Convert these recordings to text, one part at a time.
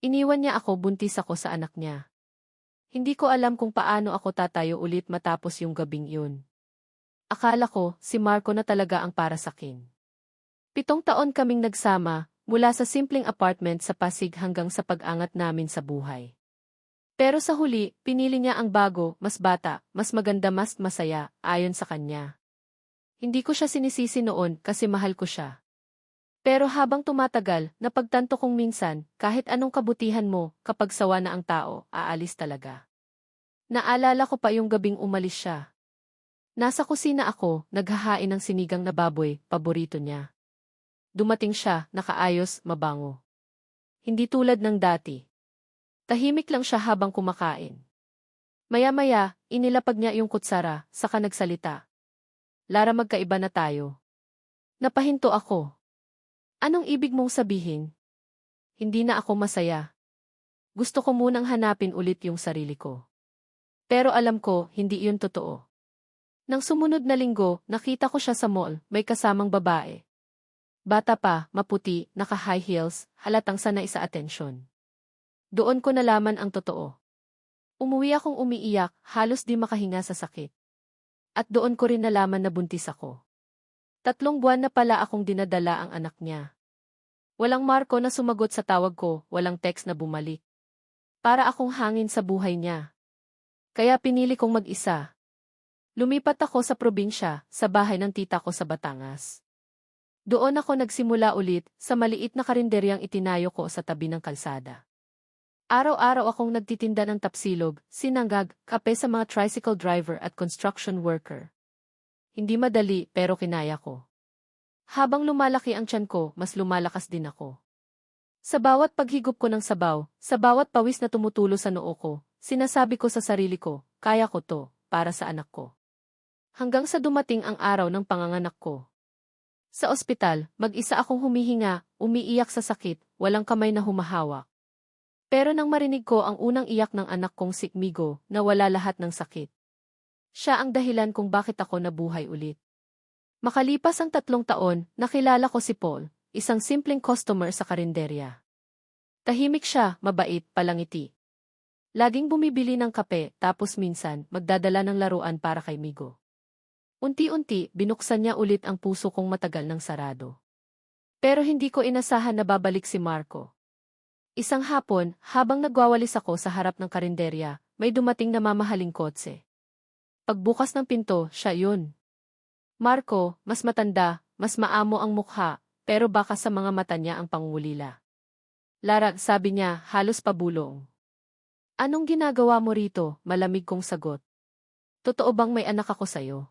Iniwan niya ako buntis ako sa anak niya. Hindi ko alam kung paano ako tatayo ulit matapos yung gabing yun. Akala ko, si Marco na talaga ang para sakin. Pitong taon kaming nagsama, mula sa simpleng apartment sa Pasig hanggang sa pag-angat namin sa buhay. Pero sa huli, pinili niya ang bago, mas bata, mas maganda mas masaya, ayon sa kanya. Hindi ko siya sinisisi noon kasi mahal ko siya. Pero habang tumatagal, napagtanto kong minsan, kahit anong kabutihan mo, kapag sawa na ang tao, aalis talaga. Naalala ko pa yung gabing umalis siya. Nasa kusina ako, naghahain ng sinigang na baboy, paborito niya. Dumating siya, nakaayos, mabango. Hindi tulad ng dati. Tahimik lang siya habang kumakain. Maya-maya, inilapag niya yung kutsara, saka nagsalita. Lara magkaiba na tayo. Napahinto ako. Anong ibig mong sabihin? Hindi na ako masaya. Gusto ko munang hanapin ulit yung sarili ko. Pero alam ko, hindi yun totoo. Nang sumunod na linggo, nakita ko siya sa mall, may kasamang babae. Bata pa, maputi, naka-high heels, halatang sanay sa atensyon. Doon ko nalaman ang totoo. Umuwi akong umiiyak, halos di makahinga sa sakit. At doon ko rin nalaman na buntis ako. Tatlong buwan na pala akong dinadala ang anak niya. Walang Marco na sumagot sa tawag ko, walang text na bumalik. Para akong hangin sa buhay niya. Kaya pinili kong mag-isa. Lumipat ako sa probinsya, sa bahay ng tita ko sa Batangas. Doon ako nagsimula ulit, sa maliit na karinderyang itinayo ko sa tabi ng kalsada. Araw-araw akong nagtitinda ng tapsilog, sinanggag, kape sa mga tricycle driver at construction worker. Hindi madali pero kinaya ko. Habang lumalaki ang tiyan ko, mas lumalakas din ako. Sa bawat paghigop ko ng sabaw, sa bawat pawis na tumutulo sa noo ko, Sinasabi ko sa sarili ko, kaya ko to, para sa anak ko. Hanggang sa dumating ang araw ng panganganak ko. Sa ospital, mag-isa akong humihinga, umiiyak sa sakit, walang kamay na humahawak. Pero nang marinig ko ang unang iyak ng anak kong si Migo, na wala lahat ng sakit. Siya ang dahilan kung bakit ako nabuhay ulit. Makalipas ang tatlong taon, nakilala ko si Paul, isang simpleng customer sa karinderya. Tahimik siya, mabait, palangiti. Laging bumibili ng kape tapos minsan magdadala ng laruan para kay Migo. Unti-unti, binuksan niya ulit ang puso kong matagal ng sarado. Pero hindi ko inasahan na babalik si Marco. Isang hapon, habang nagwawalis ako sa harap ng karinderya, may dumating na mamahaling kotse. Pagbukas ng pinto, siya yun. Marco, mas matanda, mas maamo ang mukha, pero baka sa mga mata niya ang pangulila. Lara, sabi niya, halos pabulong. Anong ginagawa mo rito? Malamig kong sagot. Totoo bang may anak ako sa'yo?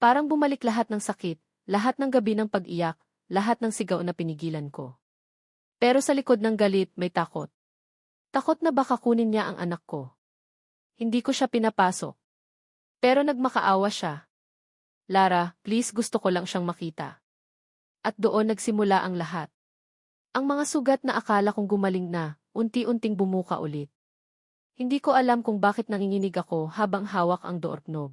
Parang bumalik lahat ng sakit, lahat ng gabi ng pag-iyak, lahat ng sigaw na pinigilan ko. Pero sa likod ng galit may takot. Takot na baka kunin niya ang anak ko. Hindi ko siya pinapasok. Pero nagmakaawa siya. Lara, please gusto ko lang siyang makita. At doon nagsimula ang lahat. Ang mga sugat na akala kong gumaling na, unti-unting bumuka ulit. Hindi ko alam kung bakit nanginginig ako habang hawak ang doorknob.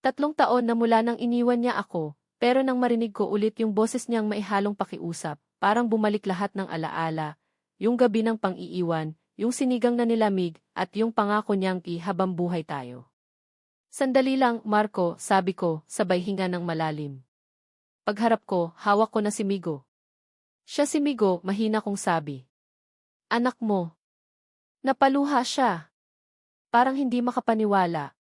Tatlong taon na mula nang iniwan niya ako, pero nang marinig ko ulit yung boses niyang maihalong pakiusap, parang bumalik lahat ng alaala, yung gabi ng pang-iiwan, yung sinigang na nilamig, at yung pangako niyang ihabang buhay tayo. Sandali lang, Marco, sabi ko, sabay hinga ng malalim. Pagharap ko, hawak ko na si Migo. Siya si Migo, mahina kong sabi. Anak mo, Napaluha siya. Parang hindi makapaniwala.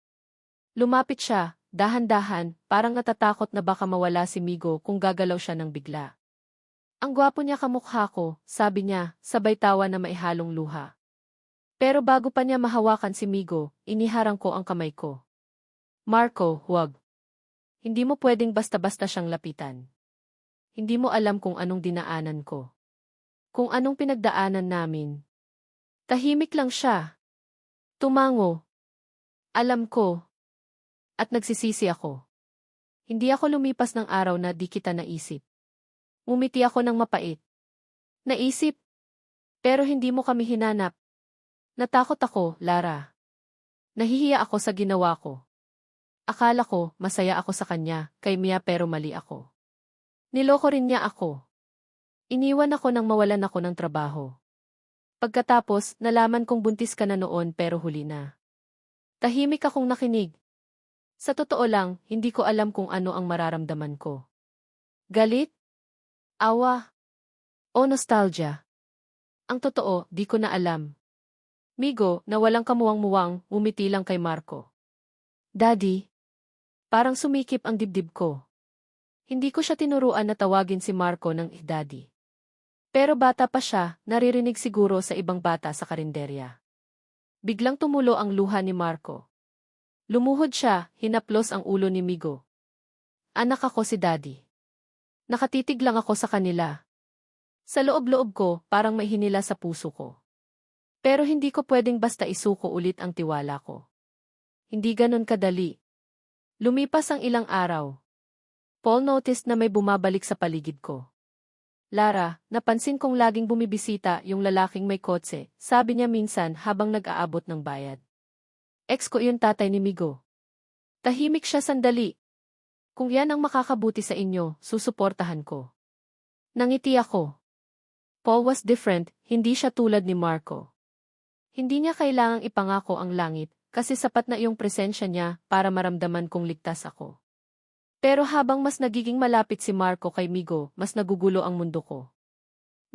Lumapit siya, dahan-dahan, parang natatakot na baka mawala si Migo kung gagalaw siya ng bigla. Ang gwapo niya kamukha ko, sabi niya, sabay tawa na maihalong luha. Pero bago pa niya mahawakan si Migo, iniharang ko ang kamay ko. Marco, huwag. Hindi mo pwedeng basta-basta siyang lapitan. Hindi mo alam kung anong dinaanan ko. Kung anong pinagdaanan namin, Tahimik lang siya. Tumango. Alam ko. At nagsisisi ako. Hindi ako lumipas ng araw na di kita naisip. Umiti ako ng mapait. Naisip. Pero hindi mo kami hinanap. Natakot ako, Lara. Nahihiya ako sa ginawa ko. Akala ko, masaya ako sa kanya, kay Mia pero mali ako. Niloko rin niya ako. Iniwan ako nang mawalan ako ng trabaho. Pagkatapos, nalaman kong buntis ka na noon pero huli na. Tahimik akong nakinig. Sa totoo lang, hindi ko alam kung ano ang mararamdaman ko. Galit? Awa? O nostalgia? Ang totoo, di ko na alam. Migo, na walang kamuwang-muwang, umiti lang kay Marco. Daddy? Parang sumikip ang dibdib ko. Hindi ko siya tinuruan na tawagin si Marco ng daddy. Pero bata pa siya, naririnig siguro sa ibang bata sa karinderya. Biglang tumulo ang luha ni Marco. Lumuhod siya, hinaplos ang ulo ni Migo. Anak ako si Daddy. Nakatitig lang ako sa kanila. Sa loob-loob ko, parang may hinila sa puso ko. Pero hindi ko pwedeng basta isuko ulit ang tiwala ko. Hindi ganon kadali. Lumipas ang ilang araw. Paul noticed na may bumabalik sa paligid ko. Lara, napansin kong laging bumibisita yung lalaking may kotse, sabi niya minsan habang nag-aabot ng bayad. Ex ko yung tatay ni Migo. Tahimik siya sandali. Kung yan ang makakabuti sa inyo, susuportahan ko. Nangiti ako. Paul was different, hindi siya tulad ni Marco. Hindi niya kailangang ipangako ang langit, kasi sapat na iyong presensya niya para maramdaman kong ligtas ako. Pero habang mas nagiging malapit si Marco kay Migo, mas nagugulo ang mundo ko.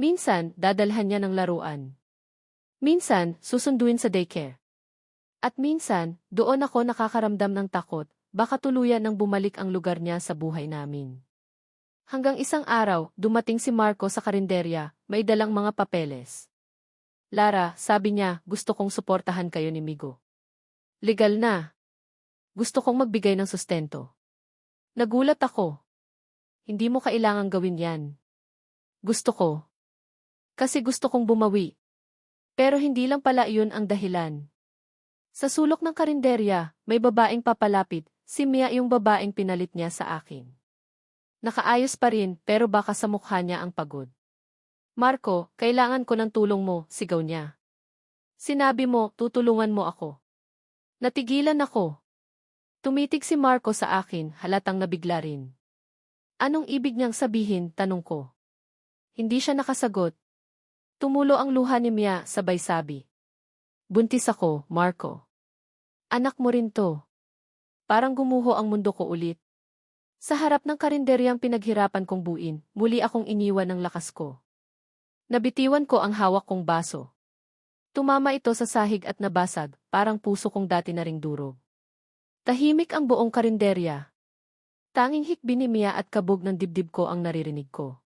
Minsan, dadalhan niya ng laruan. Minsan, susunduin sa daycare. At minsan, doon ako nakakaramdam ng takot, baka tuluyan nang bumalik ang lugar niya sa buhay namin. Hanggang isang araw, dumating si Marco sa karinderya, may dalang mga papeles. Lara, sabi niya, gusto kong suportahan kayo ni Migo. Legal na. Gusto kong magbigay ng sustento. Nagulat ako. Hindi mo kailangang gawin yan. Gusto ko. Kasi gusto kong bumawi. Pero hindi lang pala iyon ang dahilan. Sa sulok ng karinderya, may babaeng papalapit, si Mia yung babaeng pinalit niya sa akin. Nakaayos pa rin, pero baka sa mukha niya ang pagod. Marco, kailangan ko ng tulong mo, sigaw niya. Sinabi mo, tutulungan mo ako. Natigilan ako. Tumitig si Marco sa akin, halatang nabigla rin. Anong ibig niyang sabihin, tanong ko. Hindi siya nakasagot. Tumulo ang luha ni Mia, sabay sabi. Buntis ako, Marco. Anak mo rin to. Parang gumuho ang mundo ko ulit. Sa harap ng karinderyang pinaghirapan kong buin, muli akong iniwan ng lakas ko. Nabitiwan ko ang hawak kong baso. Tumama ito sa sahig at nabasag, parang puso kong dati na ring durog. Tahimik ang buong karinderya. Tanging hikbi ni Mia at kabog ng dibdib ko ang naririnig ko.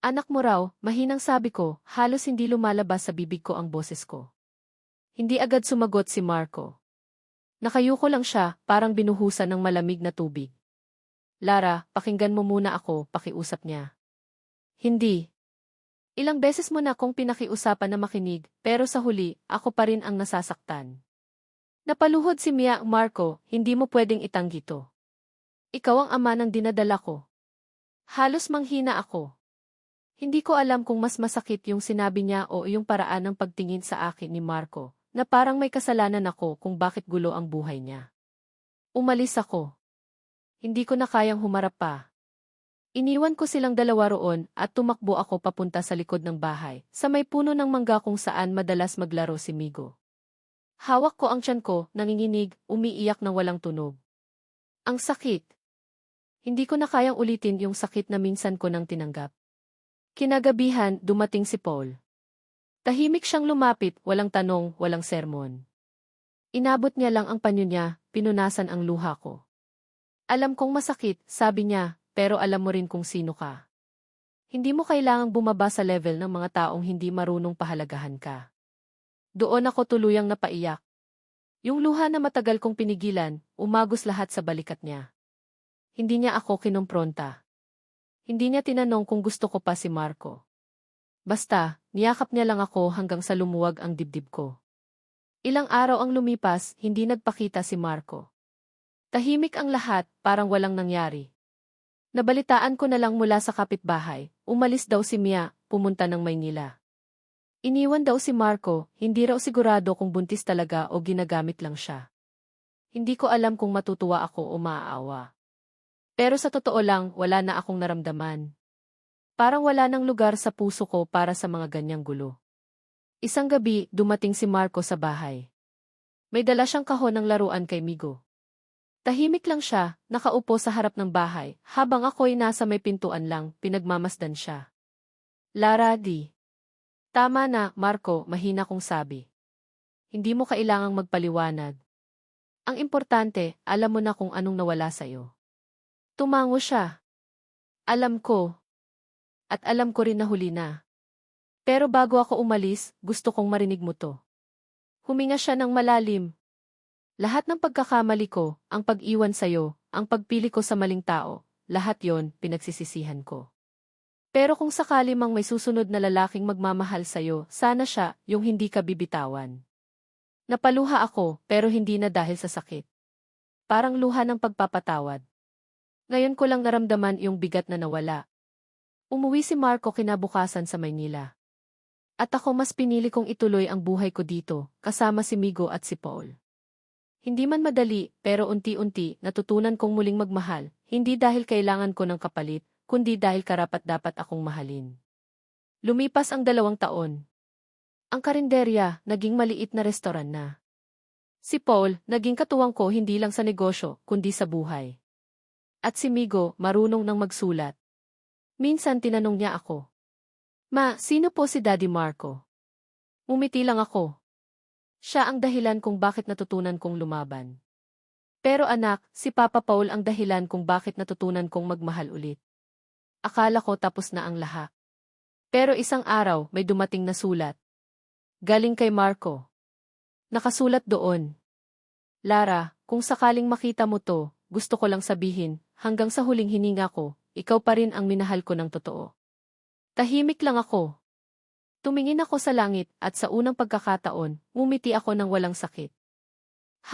Anak mo raw, mahinang sabi ko, halos hindi lumalabas sa bibig ko ang boses ko. Hindi agad sumagot si Marco. Nakayuko lang siya, parang binuhusan ng malamig na tubig. Lara, pakinggan mo muna ako, pakiusap niya. Hindi. Ilang beses mo na akong pinakiusapan na makinig, pero sa huli, ako pa rin ang nasasaktan. Napaluhod si Mia Marco, hindi mo pwedeng itanggi to. Ikaw ang ama ng dinadala ko. Halos manghina ako. Hindi ko alam kung mas masakit yung sinabi niya o yung paraan ng pagtingin sa akin ni Marco, na parang may kasalanan ako kung bakit gulo ang buhay niya. Umalis ako. Hindi ko na kayang humarap pa. Iniwan ko silang dalawa roon at tumakbo ako papunta sa likod ng bahay, sa may puno ng mangga kung saan madalas maglaro si Migo. Hawak ko ang tiyan ko, nanginginig, umiiyak na walang tunog. Ang sakit. Hindi ko na kayang ulitin yung sakit na minsan ko nang tinanggap. Kinagabihan, dumating si Paul. Tahimik siyang lumapit, walang tanong, walang sermon. Inabot niya lang ang panyo niya, pinunasan ang luha ko. Alam kong masakit, sabi niya, pero alam mo rin kung sino ka. Hindi mo kailangang bumaba sa level ng mga taong hindi marunong pahalagahan ka. Doon ako tuluyang napaiyak. Yung luha na matagal kong pinigilan, umagos lahat sa balikat niya. Hindi niya ako kinumpronta. Hindi niya tinanong kung gusto ko pa si Marco. Basta, niyakap niya lang ako hanggang sa lumuwag ang dibdib ko. Ilang araw ang lumipas, hindi nagpakita si Marco. Tahimik ang lahat, parang walang nangyari. Nabalitaan ko na lang mula sa kapitbahay, umalis daw si Mia, pumunta ng Maynila. Iniwan daw si Marco, hindi raw sigurado kung buntis talaga o ginagamit lang siya. Hindi ko alam kung matutuwa ako o maaawa. Pero sa totoo lang, wala na akong naramdaman. Parang wala nang lugar sa puso ko para sa mga ganyang gulo. Isang gabi, dumating si Marco sa bahay. May dala siyang kahon ng laruan kay Migo. Tahimik lang siya, nakaupo sa harap ng bahay, habang ako'y nasa may pintuan lang, pinagmamasdan siya. Lara di. Tama na, Marco, mahina kong sabi. Hindi mo kailangang magpaliwanag. Ang importante, alam mo na kung anong nawala sa'yo. Tumango siya. Alam ko. At alam ko rin na huli na. Pero bago ako umalis, gusto kong marinig mo to. Huminga siya ng malalim. Lahat ng pagkakamali ko, ang pag-iwan sa'yo, ang pagpili ko sa maling tao, lahat yon pinagsisisihan ko. Pero kung sakali mang may susunod na lalaking magmamahal sa'yo, sana siya, yung hindi ka bibitawan. Napaluha ako, pero hindi na dahil sa sakit. Parang luha ng pagpapatawad. Ngayon ko lang naramdaman yung bigat na nawala. Umuwi si Marco kinabukasan sa Maynila. At ako mas pinili kong ituloy ang buhay ko dito, kasama si Migo at si Paul. Hindi man madali, pero unti-unti, natutunan kong muling magmahal, hindi dahil kailangan ko ng kapalit, kundi dahil karapat-dapat akong mahalin. Lumipas ang dalawang taon. Ang karinderya, naging maliit na restoran na. Si Paul, naging katuwang ko hindi lang sa negosyo, kundi sa buhay. At si Migo, marunong nang magsulat. Minsan tinanong niya ako. Ma, sino po si Daddy Marco? Umiti lang ako. Siya ang dahilan kung bakit natutunan kong lumaban. Pero anak, si Papa Paul ang dahilan kung bakit natutunan kong magmahal ulit. Akala ko tapos na ang lahat. Pero isang araw, may dumating na sulat. Galing kay Marco. Nakasulat doon. Lara, kung sakaling makita mo to, gusto ko lang sabihin, hanggang sa huling hininga ko, ikaw pa rin ang minahal ko ng totoo. Tahimik lang ako. Tumingin ako sa langit at sa unang pagkakataon, ngumiti ako ng walang sakit.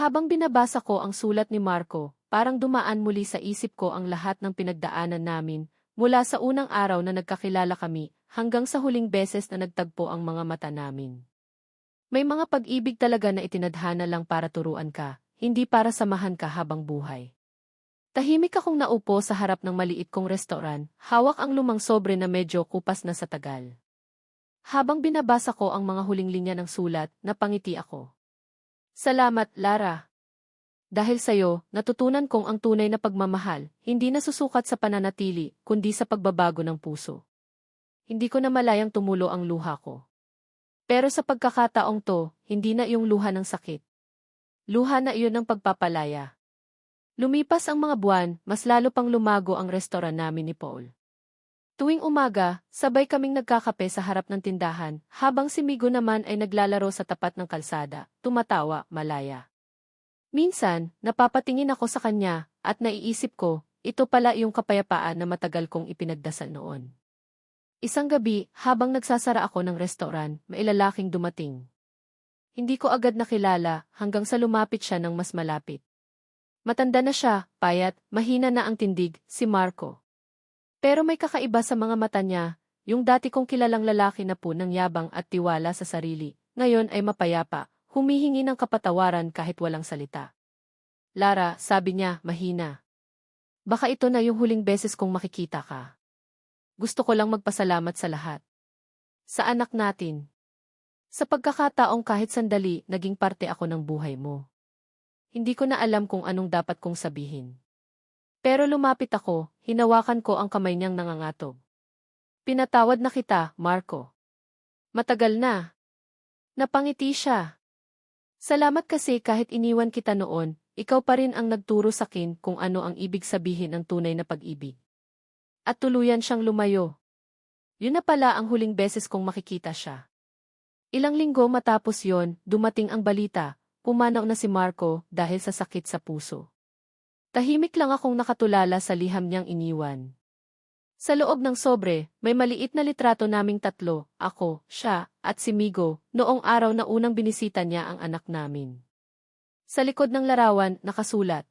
Habang binabasa ko ang sulat ni Marco, parang dumaan muli sa isip ko ang lahat ng pinagdaanan namin, mula sa unang araw na nagkakilala kami, hanggang sa huling beses na nagtagpo ang mga mata namin. May mga pag-ibig talaga na itinadhana lang para turuan ka, hindi para samahan ka habang buhay. Tahimik akong naupo sa harap ng maliit kong restoran, hawak ang lumang sobre na medyo kupas na sa tagal. Habang binabasa ko ang mga huling linya ng sulat, napangiti ako. Salamat, Lara. Dahil sa'yo, natutunan kong ang tunay na pagmamahal, hindi nasusukat sa pananatili, kundi sa pagbabago ng puso. Hindi ko na malayang tumulo ang luha ko. Pero sa pagkakataong to, hindi na iyong luha ng sakit. Luha na iyon ng pagpapalaya. Lumipas ang mga buwan, mas lalo pang lumago ang restoran namin ni Paul. Tuwing umaga, sabay kaming nagkakape sa harap ng tindahan, habang si Migo naman ay naglalaro sa tapat ng kalsada, tumatawa, malaya. Minsan, napapatingin ako sa kanya, at naiisip ko, ito pala yung kapayapaan na matagal kong ipinagdasal noon. Isang gabi, habang nagsasara ako ng restoran, may lalaking dumating. Hindi ko agad nakilala hanggang sa lumapit siya ng mas malapit. Matanda na siya, payat, mahina na ang tindig, si Marco. Pero may kakaiba sa mga mata niya, yung dati kong kilalang lalaki na po ng yabang at tiwala sa sarili, ngayon ay mapayapa, humihingi ng kapatawaran kahit walang salita. Lara, sabi niya, mahina. Baka ito na yung huling beses kong makikita ka gusto ko lang magpasalamat sa lahat. Sa anak natin. Sa pagkakataong kahit sandali, naging parte ako ng buhay mo. Hindi ko na alam kung anong dapat kong sabihin. Pero lumapit ako, hinawakan ko ang kamay niyang nangangatog. Pinatawad na kita, Marco. Matagal na. Napangiti siya. Salamat kasi kahit iniwan kita noon, ikaw pa rin ang nagturo sa akin kung ano ang ibig sabihin ng tunay na pag-ibig at tuluyan siyang lumayo. Yun na pala ang huling beses kong makikita siya. Ilang linggo matapos yon, dumating ang balita, pumanaw na si Marco dahil sa sakit sa puso. Tahimik lang akong nakatulala sa liham niyang iniwan. Sa loob ng sobre, may maliit na litrato naming tatlo, ako, siya, at si Migo, noong araw na unang binisita niya ang anak namin. Sa likod ng larawan, nakasulat.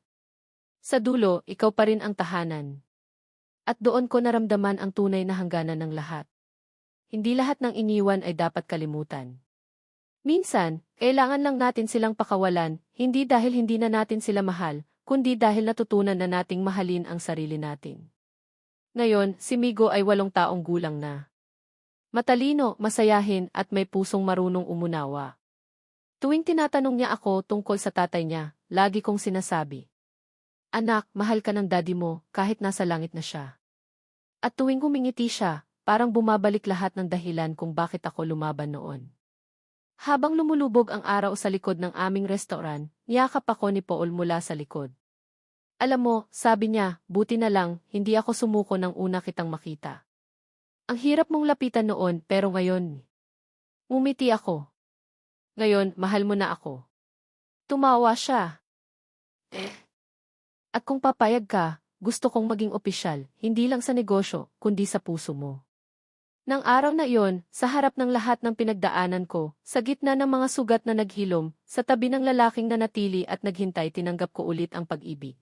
Sa dulo, ikaw pa rin ang tahanan. At doon ko naramdaman ang tunay na hangganan ng lahat. Hindi lahat ng iniwan ay dapat kalimutan. Minsan, kailangan lang natin silang pakawalan, hindi dahil hindi na natin sila mahal, kundi dahil natutunan na nating mahalin ang sarili natin. Ngayon, si Migo ay walong taong gulang na. Matalino, masayahin at may pusong marunong umunawa. Tuwing tinatanong niya ako tungkol sa tatay niya, lagi kong sinasabi. Anak, mahal ka ng daddy mo kahit nasa langit na siya. At tuwing humingiti siya, parang bumabalik lahat ng dahilan kung bakit ako lumaban noon. Habang lumulubog ang araw sa likod ng aming restaurant, niyakap ako ni Paul mula sa likod. Alam mo, sabi niya, buti na lang, hindi ako sumuko ng una kitang makita. Ang hirap mong lapitan noon pero ngayon. Ngumiti ako. Ngayon, mahal mo na ako. Tumawa siya. At kung papayag ka, gusto kong maging opisyal, hindi lang sa negosyo, kundi sa puso mo. Nang araw na iyon, sa harap ng lahat ng pinagdaanan ko, sa gitna ng mga sugat na naghilom, sa tabi ng lalaking nanatili at naghintay tinanggap ko ulit ang pag-ibig.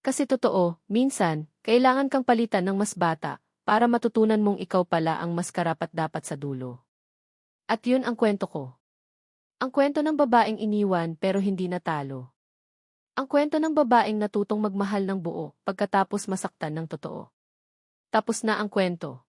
Kasi totoo, minsan, kailangan kang palitan ng mas bata, para matutunan mong ikaw pala ang mas karapat dapat sa dulo. At yun ang kwento ko. Ang kwento ng babaeng iniwan pero hindi natalo. Ang kwento ng babaeng natutong magmahal ng buo pagkatapos masaktan ng totoo. Tapos na ang kwento.